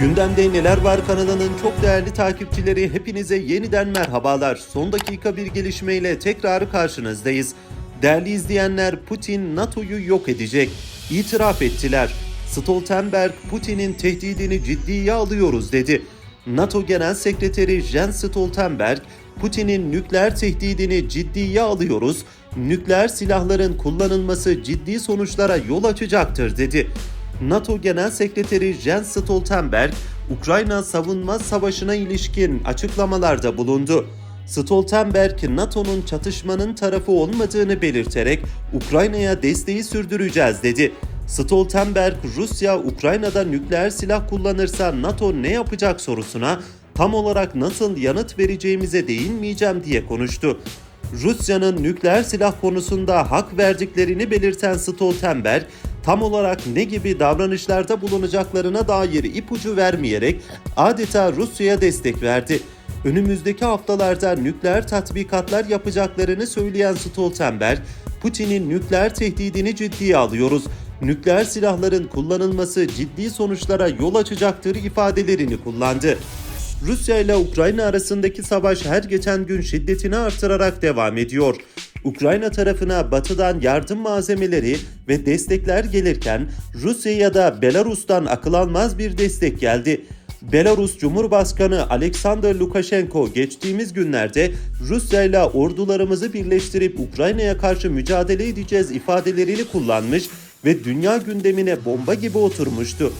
Gündemde Neler Var kanalının çok değerli takipçileri hepinize yeniden merhabalar. Son dakika bir gelişmeyle tekrar karşınızdayız. Değerli izleyenler Putin NATO'yu yok edecek. İtiraf ettiler. Stoltenberg Putin'in tehdidini ciddiye alıyoruz dedi. NATO Genel Sekreteri Jens Stoltenberg, Putin'in nükleer tehdidini ciddiye alıyoruz, nükleer silahların kullanılması ciddi sonuçlara yol açacaktır dedi. NATO Genel Sekreteri Jens Stoltenberg, Ukrayna savunma savaşına ilişkin açıklamalarda bulundu. Stoltenberg, NATO'nun çatışmanın tarafı olmadığını belirterek Ukrayna'ya desteği sürdüreceğiz dedi. Stoltenberg, Rusya Ukrayna'da nükleer silah kullanırsa NATO ne yapacak sorusuna tam olarak nasıl yanıt vereceğimize değinmeyeceğim diye konuştu. Rusya'nın nükleer silah konusunda hak verdiklerini belirten Stoltenberg, tam olarak ne gibi davranışlarda bulunacaklarına dair ipucu vermeyerek adeta Rusya'ya destek verdi. Önümüzdeki haftalarda nükleer tatbikatlar yapacaklarını söyleyen Stoltenberg, Putin'in nükleer tehdidini ciddiye alıyoruz. Nükleer silahların kullanılması ciddi sonuçlara yol açacaktır ifadelerini kullandı. Rusya ile Ukrayna arasındaki savaş her geçen gün şiddetini artırarak devam ediyor. Ukrayna tarafına batıdan yardım malzemeleri ve destekler gelirken Rusya ya da Belarus'tan akıl almaz bir destek geldi. Belarus Cumhurbaşkanı Alexander Lukashenko geçtiğimiz günlerde Rusya ile ordularımızı birleştirip Ukrayna'ya karşı mücadele edeceğiz ifadelerini kullanmış ve dünya gündemine bomba gibi oturmuştu.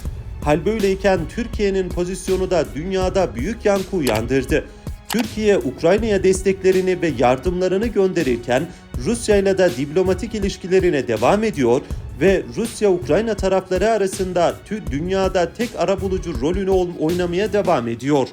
Hal böyleyken Türkiye'nin pozisyonu da dünyada büyük yankı uyandırdı. Türkiye Ukrayna'ya desteklerini ve yardımlarını gönderirken Rusya ile de diplomatik ilişkilerine devam ediyor ve Rusya-Ukrayna tarafları arasında dünyada tek arabulucu rolünü ol- oynamaya devam ediyor.